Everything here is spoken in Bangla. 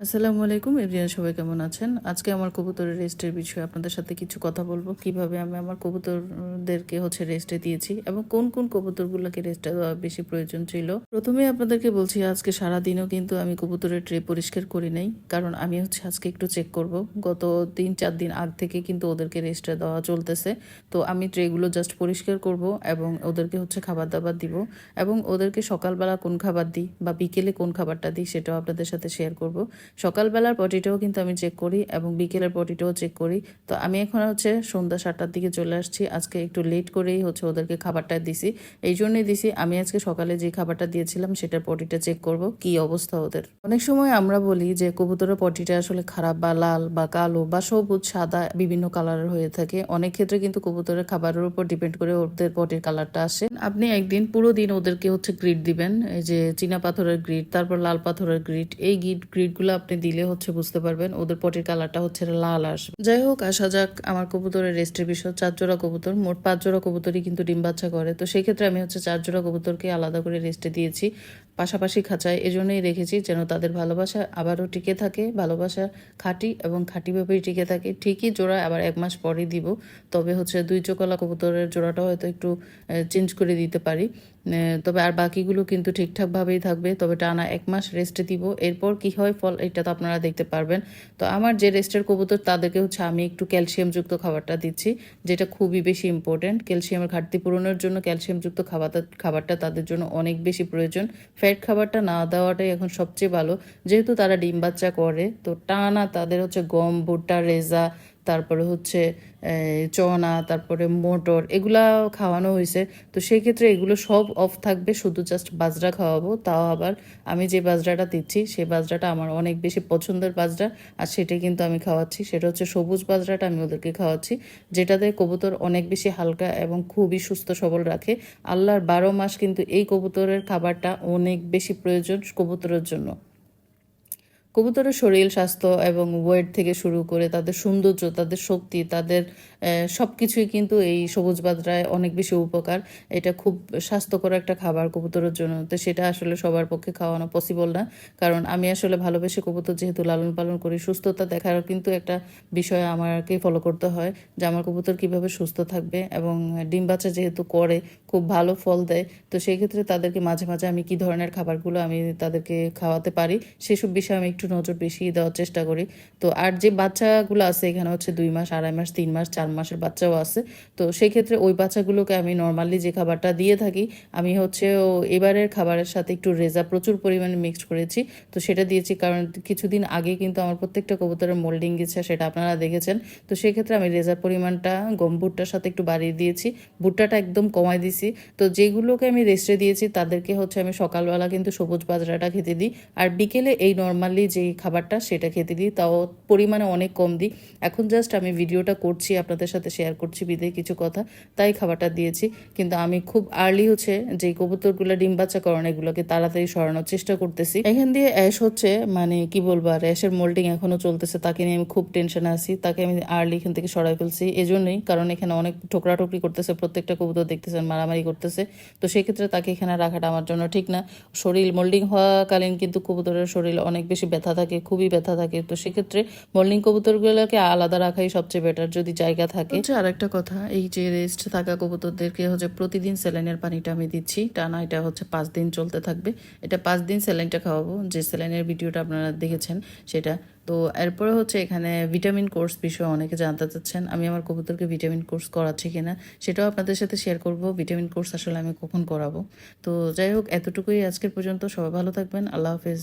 আসসালামু আলাইকুম এভরিয়ান সবাই কেমন আছেন? আজকে আমার কবুতরের রেস্টের বিষয়ে আপনাদের সাথে কিছু কথা বলব। কীভাবে আমি আমার কবুতরদেরকে হচ্ছে রেস্টে দিয়েছি এবং কোন কোন কবুতরগুলোকে রেস্টে দেওয়া বেশি প্রয়োজন ছিল। প্রথমে আপনাদেরকে বলছি, আজকে সারা দিনও কিন্তু আমি কবুতরের ট্রে পরিষ্কার করি নাই। কারণ আমি হচ্ছে আজকে একটু চেক করব। গত তিন, চার দিন আগ থেকে কিন্তু ওদেরকে রেস্টে দেওয়া চলতেছে। তো আমি ট্রেগুলো জাস্ট পরিষ্কার করব এবং ওদেরকে হচ্ছে খাবার দাবার দিব এবং ওদেরকে সকালবেলা কোন খাবার দিই বা বিকেলে কোন খাবারটা দিই সেটাও আপনাদের সাথে শেয়ার করব। সকালবেলার পটিটাও কিন্তু আমি চেক করি এবং বিকেলের পটিটাও চেক করি। তো আমি এখন হচ্ছে সন্ধ্যা সাতটার দিকে চলে আসছি। আজকে একটু লেট করেই হচ্ছে ওদেরকে খাবারটা দিছি। এই জন্যই দিছি, আমি আজকে সকালে যে খাবারটা দিয়েছিলাম সেটার পটিটা চেক করব, কি অবস্থা ওদের? অনেক সময় আমরা বলি যে কবুতরের পটিটা আসলে খারাপ বা লাল বা কালো বা সবুজ, সাদা বিভিন্ন কালারের হয়ে থাকে। অনেক ক্ষেত্রে কিন্তু কবুতরের খাবারের উপর ডিপেন্ড করে ওদের পটির কালারটা আসে। আপনি একদিন পুরো দিন ওদেরকে হচ্ছে গ্রিড দিবেন, এই যে চীনা পাথরের গ্রিড তারপর লাল পাথরের গ্রিড এই গ্রিড গ্রিডগুলো আপনি দিলে হচ্ছে বুঝতে পারবেন, ওদের পটির কালারটা হচ্ছে লাল আসবে। যাই হোক, আসা যাক, আমার কবুতরের রেস্টের বিষয় চার জোড়া কবুতর, মোট পাঁচ জোড়া কবুতরই কিন্তু ডিম বাচ্চা করে। তো সেই ক্ষেত্রে আমি হচ্ছে চার জোড়া কবুতরকে আলাদা করে রেস্টে দিয়েছি, পাশাপাশি খাঁচায় এজন্যই রেখেছি যেন তাদের ভালোবাসা আবারও টিকে থাকে, ভালোবাসা খাঁটি এবং খাঁটিভাবেই টিকে থাকে। ঠিকই জোড়া আবার এক মাস পরে দিব, তবে হচ্ছে দুই চোখলা কবুতরের জোড়াটা হয়তো একটু চেঞ্জ করে দিতে পারি। তবে আর বাকিগুলো কিন্তু ঠিকঠাকভাবেই থাকবে। তবে টানা এক মাস রেস্টে দিব। এরপর কি হয়, ফল এটা তো আপনারা দেখতে পারবেন। তো আমার যে রেস্টের কবুতর, তাদেরকে হচ্ছে আমি একটু ক্যালসিয়ামযুক্ত খাবারটা দিচ্ছি, যেটা খুবই বেশি ইম্পর্টেন্ট ক্যালসিয়ামের ঘাটতি পূরণের জন্য ক্যালসিয়ামযুক্ত খাবারটা খাবারটা তাদের জন্য অনেক বেশি প্রয়োজন। ফ্যাট খাবারটা না দেওয়াটাই এখন সবচেয়ে ভালো। যেহেতু তারা ডিম বাচ্চা করে, তো টানা তাদের হচ্ছে গম, ভুট্টা, রেজা তারপরে হচ্ছে চনা, তারপরে মোটর, এগুলা খাওয়ানো হয়েছে তো সেই ক্ষেত্রে এগুলো সব অফ থাকবে, শুধু জাস্ট বাজরা খাওয়াবো। তাও আবার আমি যে বাজরাটা দিচ্ছি, সেই বাজরাটা আমার অনেক বেশি পছন্দের বাজরা। আর সেটাই কিন্তু আমি খাওয়াচ্ছি। সেটা হচ্ছে সবুজ বাজরাটা আমি ওদেরকে খাওয়াচ্ছি যেটাতে কবুতর অনেক বেশি হালকা এবং খুবই সুস্থ সবল রাখে। আল্লাহর বারো মাস কিন্তু এই কবুতরের খাবারটা অনেক বেশি প্রয়োজন কবুতরের জন্য। কবুতরের শরীর স্বাস্থ্য এবং ওয়েট থেকে শুরু করে তাদের সৌন্দর্য, তাদের শক্তি, তাদের সব কিছুই কিন্তু এই সবুজ বাজরায় অনেক বেশি উপকার। এটা খুব স্বাস্থ্যকর একটা খাবার কবুতরের জন্য। তো সেটা আসলে সবার পক্ষে খাওয়ানো পসিবল না। কারণ আমি আসলে ভালোবেসে কবুতর যেহেতু লালন পালন করি, সুস্থতা দেখার কিন্তু একটা বিষয় আমাকে ফলো করতে হয় যে আমার কবুতর কীভাবে সুস্থ থাকবে এবং ডিম বাচ্চা যেহেতু করে, খুব ভালো ফল দেয়। তো সেই ক্ষেত্রে তাদেরকে মাঝে মাঝে আমি কি ধরনের খাবারগুলো আমি তাদেরকে খাওয়াতে পারি, সেসব বিষয়ে আমি একটু নজর বেশি দেওয়ার চেষ্টা করি। তো আর যে বাচ্চাগুলো আছে, এখানে হচ্ছে দুই মাস, আড়াই মাস, তিন মাস, চার মাসের বাচ্চাও আছে। তো সেই ক্ষেত্রে ওই বাচ্চাগুলোকে আমি নর্মালি যে খাবারটা দিয়ে থাকি, আমি হচ্ছে ও এবারের খাবারের সাথে একটু রেজা প্রচুর পরিমাণে মিক্সড করেছি। তো সেটা দিয়েছি কারণ কিছুদিন আগে কিন্তু আমার প্রত্যেকটা কবুতরের মোল্ডিং গেছে, সেটা আপনারা দেখেছেন। তো সেক্ষেত্রে আমি রেজার পরিমাণটা, গম ভুট্টার সাথে একটু বাড়িয়ে দিয়েছি। ভুট্টাটা একদম কমাই দিয়েছি তো যেগুলোকে আমি রেস্টে দিয়েছি, তাদেরকে হচ্ছে আমি সকালবেলা কিন্তু সবুজ বাজরাটা খেতে দিই। আর বিকেলে এই নর্মালি যে খাবারটা সেটা খেতে দিই, তাও পরিমাণে অনেক কম দিই। এখন জাস্ট আমি ভিডিওটা করছি, আপনাদের সাথে শেয়ার করছি বিদে কিছু কথা, তাই খাবারটা দিয়েছি। কিন্তু আমি খুব আর্লি হচ্ছে যে কবুতরগুলো ডিম বাচ্চা করেন, এগুলোকে তাড়াতাড়ি সরানোর চেষ্টা করতেছি। এখান দিয়ে অ্যাশ হচ্ছে মানে কি বলব, আর অ্যাশের মোল্ডিং এখনও চলতেছে, তাকে নিয়ে আমি খুব টেনশনে আছি, তাকে আমি আর্লি এখান থেকে সরাই ফেলছি, এজন্যই, কারণ এখানে অনেক ঠোকরাঠুকরি করতেছে, প্রত্যেকটা কবুতর দেখতেছেন মারামারি করতেছে। তো সেক্ষেত্রে তাকে এখানে রাখাটা আমার জন্য ঠিক না। শরীর মোল্ডিং হওয়াকালীন কিন্তু কবুতরের শরীর অনেক বেশি ব্যথা থাকে, খুবই ব্যথা থাকে। তো সেক্ষেত্রে মোল্ডিং কবুতরগুলোকে আলাদা রাখাই সবচেয়ে বেটার যদি জায়গা থাকে। আর একটা কথা, এই যে রেস্ট থাকা কবুতরদেরকে হচ্ছে প্রতিদিন স্যালাইনের পানিটা আমি দিচ্ছি। টানা এটা হচ্ছে পাঁচ দিন চলতে থাকবে। এটা পাঁচ দিন স্যালাইনটা খাওয়াবো, যে স্যালাইনের ভিডিওটা আপনারা দেখেছেন সেটা। তো এরপরে হচ্ছে এখানে ভিটামিন কোর্স বিষয়ে অনেকে জানতে চাচ্ছেন, আমি আমার কবুতরকে ভিটামিন কোর্স করাচ্ছি কিনা সেটাও আপনাদের সাথে শেয়ার করব। ভিটামিন কোর্স আসলে আমি কখন করাবো? তো যাই হোক, এতটুকুই আজকের পর্যন্ত। সবাই ভালো থাকবেন। আল্লাহ হাফেজ।